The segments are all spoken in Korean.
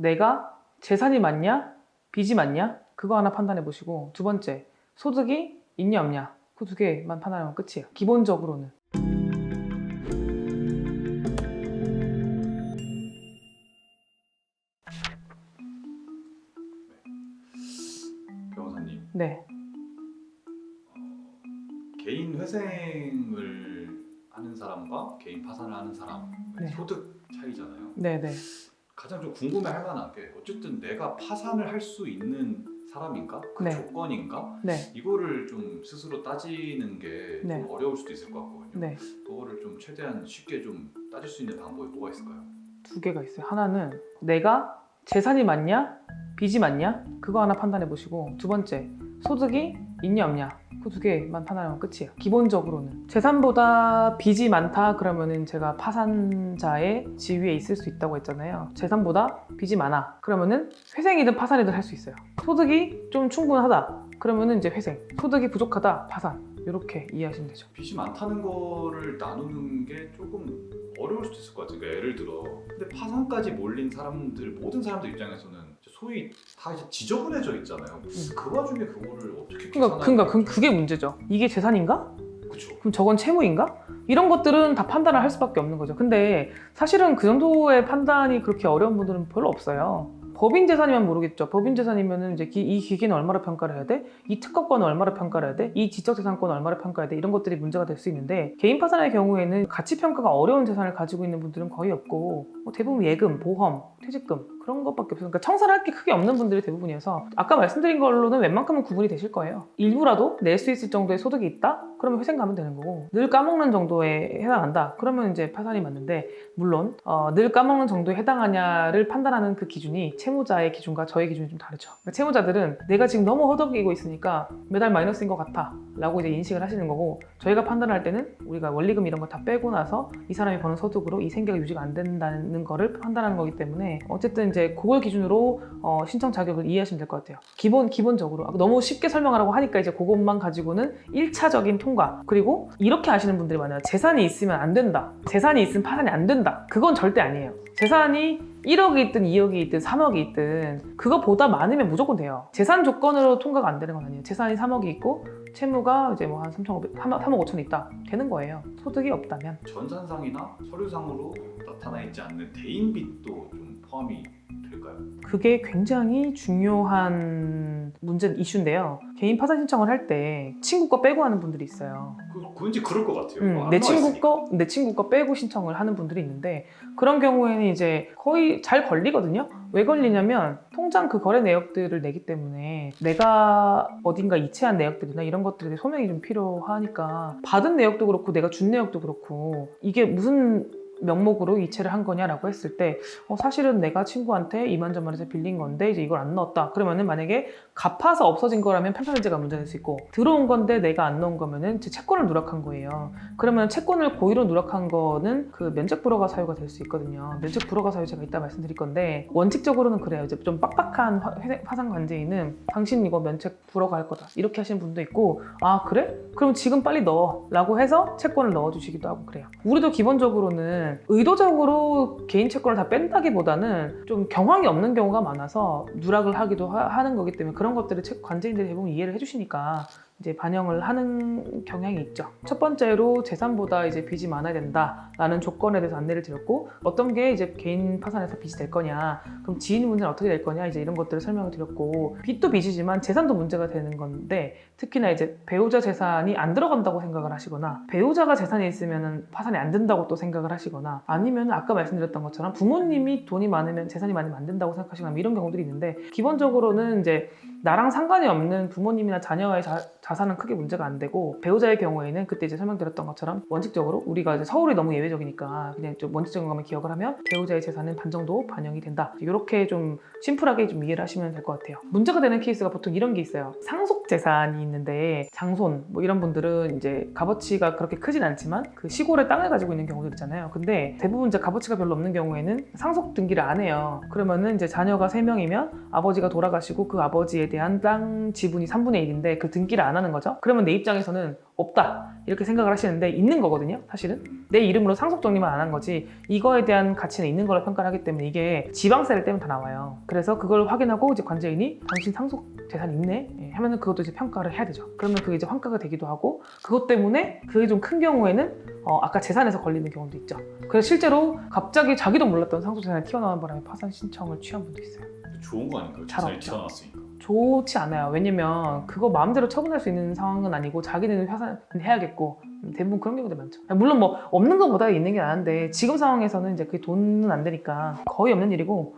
내가 재산이 많냐, 빚이 많냐, 그거 하나 판단해 보시고 두 번째 소득이 있냐 없냐 그 두 개만 판단하면 끝이에요. 기본적으로는. 변호사님 네, 개인 회생을 하는 사람과 개인 파산을 하는 사람 네. 소득 차이잖아요. 네, 네. 가장 좀 궁금해할 만한 게 어쨌든 내가 파산을 할 수 있는 사람인가 그 네. 조건인가 네, 이거를 좀 스스로 따지는 게좀 네. 어려울 수도 있을 것 같거든요. 네. 그거를 좀 최대한 쉽게 좀 따질 수 있는 방법이 뭐가 있을까요? 두 개가 있어요. 하나는 내가 재산이 많냐, 빚이 많냐, 그거 하나 판단해 보시고 두 번째 소득이 있냐 없냐 그 두 개만 판단하면 끝이에요. 기본적으로는 재산보다 빚이 많다 그러면은 제가 파산자의 지위에 있을 수 있다고 했잖아요. 재산보다 빚이 많아 그러면은 회생이든 파산이든 할 수 있어요. 소득이 좀 충분하다 그러면은 이제 회생, 소득이 부족하다 파산 이렇게 이해하시면 되죠. 빚이 많다는 거를 나누는 게 조금 어려울 수도 있을 것 같아요. 그러니까 예를 들어 근데 파산까지 몰린 사람들 모든 사람들 입장에서는 소위 다 이제 지저분해져 있잖아요. 그 와중에 그거를 어떻게 그러니까, 그러니까 그, 그게 문제죠. 이게 재산인가? 그렇죠. 그럼 저건 채무인가? 이런 것들은 다 판단을 할 수밖에 없는 거죠. 근데 사실은 그 정도의 판단이 그렇게 어려운 분들은 별로 없어요. 법인 재산이면 모르겠죠. 법인 재산이면은 이제 기- 이 기계는 얼마나 평가를 해야 돼? 이 특허권은 얼마나 평가를 해야 돼? 이 지적재산권은 얼마나 평가해야 돼? 이런 것들이 문제가 될 수 있는데 개인 파산의 경우에는 가치 평가가 어려운 재산을 가지고 있는 분들은 거의 없고 뭐 대부분 예금, 보험, 퇴직금 그런 것밖에 없어요. 그러니까 청산할 게 크게 없는 분들이 대부분이어서 아까 말씀드린 걸로는 웬만큼은 구분이 되실 거예요. 일부라도 낼 수 있을 정도의 소득이 있다? 그러면 회생 가면 되는 거고 늘 까먹는 정도에 해당한다? 그러면 이제 파산이 맞는데 물론 어, 늘 까먹는 정도에 해당하냐를 판단하는 그 기준이 채무자의 기준과 저의 기준이 좀 다르죠. 그러니까 채무자들은 내가 지금 너무 허덕이고 있으니까 매달 마이너스인 것 같아 라고 이제 인식을 하시는 거고 저희가 판단할 때는 우리가 원리금 이런 거 다 빼고 나서 이 사람이 버는 소득으로 이 생계가 유지가 안 된다는 거를 판단하는 거기 때문에 어쨌든 이제 그걸 기준으로 어, 신청 자격을 이해하시면 될 것 같아요. 기본 기본적으로 아, 너무 쉽게 설명하라고 하니까 이제 그것만 가지고는 1차적인 통과 그리고 이렇게 하시는 분들이 많아요. 재산이 있으면 안 된다. 재산이 있으면 파산이 안 된다. 그건 절대 아니에요. 재산이 1억이 있든 2억이 있든 3억이 있든 그거보다 많으면 무조건 돼요. 재산 조건으로 통과가 안 되는 건 아니에요. 재산이 3억이 있고 채무가 이제 뭐 한 3,500, 3억 5천 있다. 되는 거예요. 소득이 없다면. 전산상이나 서류상으로 나타나 있지 않는 대인빚도 좀 포함이 될까요? 그게 굉장히 중요한 문제 이슈인데요. 개인 파산 신청을 할 때 친구 거 빼고 하는 분들이 있어요. 그, 왠지 그럴 것 같아요. 음, 뭐안내 나와 친구 있으니까. 거, 내 친구 거 빼고 신청을 하는 분들이 있는데 그런 경우에는 이제 거의 잘 걸리거든요. 왜 걸리냐면 통장 그 거래 내역들을 내기 때문에 내가 어딘가 이체한 내역들이나 이런 것들에 대해 소명이 좀 필요하니까 받은 내역도 그렇고 내가 준 내역도 그렇고 이게 무슨 명목으로 이체를 한 거냐라고 했을 때 어, 사실은 내가 친구한테 이만저만해서 빌린 건데 이제 이걸 안 넣었다. 그러면은 만약에 갚아서 없어진 거라면 편편해제가 문제될 수 있고 들어온 건데 내가 안 넣은 거면은 제 채권을 누락한 거예요. 그러면 채권을 고의로 누락한 거는 그 면책 불허가 사유가 될 수 있거든요. 면책 불허가 사유 제가 이따 말씀드릴 건데 원칙적으로는 그래요. 이제 좀 빡빡한 화- 회- 파산 관제인은 당신 이거 면책 불허가 할 거다. 이렇게 하시는 분도 있고 아 그래? 그럼 지금 빨리 넣어. 라고 해서 채권을 넣어주시기도 하고 그래요. 우리도 기본적으로는 의도적으로 개인 채권을 다 뺀다기보다는 좀 경황이 없는 경우가 많아서 누락을 하기도 하, 는 거기 때문에 그런 것들을 채- 관제인들이 대부분 이해를 해주시니까 이제 반영을 하는 경향이 있죠. 첫 번째로 재산보다 이제 빚이 많아야 된다라는 조건에 대해서 안내를 드렸고 어떤 게 이제 개인 파산에서 빚이 될 거냐, 그럼 지인 문제는 어떻게 될 거냐 이제 이런 것들을 설명을 드렸고 빚도 빚이지만 재산도 문제가 되는 건데 특히나 이제 배우자 재산이 안 들어간다고 생각을 하시거나 배우자가 재산이 있으면 파산이 안 된다고 또 생각을 하시거나 아니면 아까 말씀드렸던 것처럼 부모님이 돈이 많으면 재산이 많으면 안 된다고 생각하시거나 뭐 이런 경우들이 있는데 기본적으로는 이제 나랑 상관이 없는 부모님이나 자녀의 자, 자산은 크게 문제가 안 되고 배우자의 경우에는 그때 이제 설명드렸던 것처럼 원칙적으로 우리가 이제 서울이 너무 예외적이니까 그냥 좀 원칙적인 것만 기억을 하면 배우자의 재산은 반 정도 반영이 된다. 이렇게 좀 심플하게 좀 이해를 하시면 될 것 같아요. 문제가 되는 케이스가 보통 이런 게 있어요. 상속 재산이 있는데 장손 뭐 이런 분들은 이제 값어치가 그렇게 크진 않지만 그 시골에 땅을 가지고 있는 경우들 있잖아요. 근데 대부분 이제 값어치가 별로 없는 경우에는 상속 등기를 안 해요. 그러면은 이제 자녀가 3명이면 아버지가 돌아가시고 그 아버지에 대한 땅 지분이 3분의 1인데 그 등기를 안 하는 거죠. 그러면 내 입장에서는 없다 이렇게 생각을 하시는데 있는 거거든요. 사실은 음. 내 이름으로 상속 정리만 안 한 거지 이거에 대한 가치는 있는 걸로 평가를 하기 때문에 이게 지방세를 떼면 다 나와요. 그래서 그걸 확인하고 이제 관제인이 당신 상속 재산 있네 예, 하면은 그것도 이제 평가를 해야 되죠. 그러면 그게 이제 환가가 되기도 하고 그것 때문에 그게 좀 큰 경우에는 어, 아까 재산에서 걸리는 경우도 있죠. 그래서 실제로 갑자기 자기도 몰랐던 상속 재산이 튀어나온 바람에 파산 신청을 취한 분도 있어요. 좋은 거 아닌가요? 잘 재산이. 튀어나왔으니까. 좋지 않아요. 왜냐면 그거 마음대로 처분할 수 있는 상황은 아니고 자기는 파산해야겠고 음, 대부분 그런 경우도 많죠. 물론 뭐 없는 것보다 있는 게 나은데 지금 상황에서는 이제 그게 돈은 안 되니까 거의 없는 일이고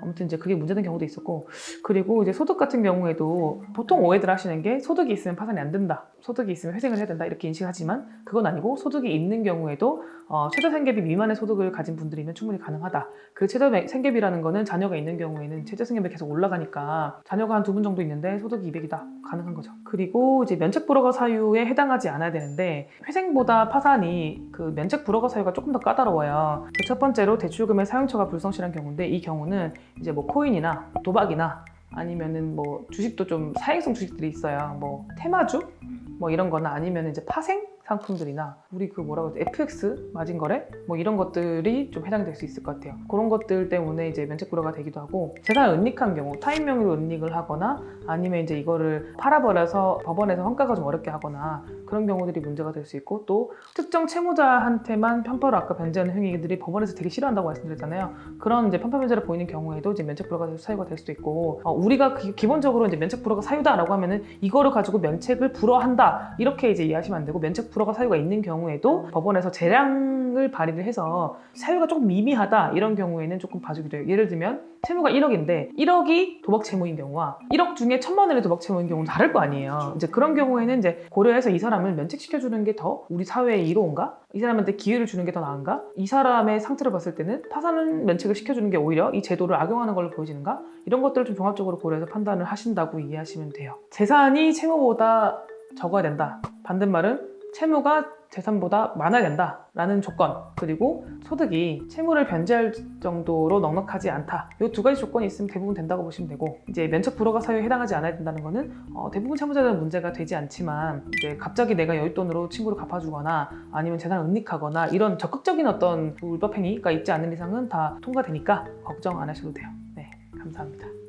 아무튼 이제 그게 문제된 경우도 있었고 그리고 이제 소득 같은 경우에도 보통 오해들 하시는 게 소득이 있으면 파산이 안 된다. 소득이 있으면 회생을 해야 된다 이렇게 인식하지만 그건 아니고 소득이 있는 경우에도 어, 최저 생계비 미만의 소득을 가진 분들이면 충분히 가능하다. 그 최저 생계비라는 거는 자녀가 있는 경우에는 최저 생계비 계속 올라가니까 자녀가 한 두 분 정도 있는데 소득이 200이다 가능한 거죠. 그리고 이제 면책 불허가 사유에 해당하지 않아야 되는데 회생보다 파산이 그 면책 불허가 사유가 조금 더 까다로워요. 그 첫 번째로 대출금의 사용처가 불성실한 경우인데 이 경우는 이제 뭐 코인이나 도박이나 아니면은 뭐 주식도 좀 사행성 주식들이 있어요. 뭐 테마주 음. 뭐 이런 거나 아니면 이제 파생 상품들이나 우리 그 뭐라고 하지 FX 마진 거래 뭐 이런 것들이 좀 해당될 수 있을 것 같아요. 그런 것들 때문에 이제 면책 불허가 되기도 하고 재산 은닉한 경우 타인 명의로 은닉을 하거나 아니면 이제 이거를 팔아버려서 법원에서 환가가 좀 어렵게 하거나 그런 경우들이 문제가 될 수 있고 또 특정 채무자한테만 편파로 아까 변제하는 행위들이 법원에서 되게 싫어한다고 말씀드렸잖아요. 그런 이제 편파 변제를 보이는 경우에도 이제 면책 불허가 사유가 될 수도 있고 어, 우리가 기, 기본적으로 이제 면책 불허가 사유다라고 하면은 이거를 가지고 면책을 불허한다 이렇게 이제 이해하시면 안 되고 면책 불허가 사유가 있는 경우에도 법원에서 재량을 발의를 해서 사유가 조금 미미하다 이런 경우에는 조금 봐주기도 해요. 예를 들면 채무가 1억인데 1억이 도박 채무인 경우와 1억 중에 천만 원의 도박 채무인 경우는 다를 거 아니에요. 이제 그런 경우에는 이제 고려해서 이 사람을 면책시켜 주는 게 더 우리 사회에 이로운가? 이 사람한테 기회를 주는 게 더 나은가? 이 사람의 상태를 봤을 때는 파산은 면책을 시켜주는 게 오히려 이 제도를 악용하는 걸로 보여지는가? 이런 것들을 좀 종합적으로 고려해서 판단을 하신다고 이해하시면 돼요. 재산이 채무보다 적어야 된다. 반대말은 채무가 재산보다 많아야 된다 라는 조건. 그리고 소득이 채무를 변제할 정도로 넉넉하지 않다. 이 두 가지 조건이 있으면 대부분 된다고 보시면 되고 이제 면책 불허가 사유에 해당하지 않아야 된다는 거는 어, 대부분 채무자들은 문제가 되지 않지만 이제 갑자기 내가 여윳돈으로 친구를 갚아주거나 아니면 재산을 은닉하거나 이런 적극적인 어떤 불법 행위가 있지 않는 이상은 다 통과되니까 걱정 안 하셔도 돼요. 네 감사합니다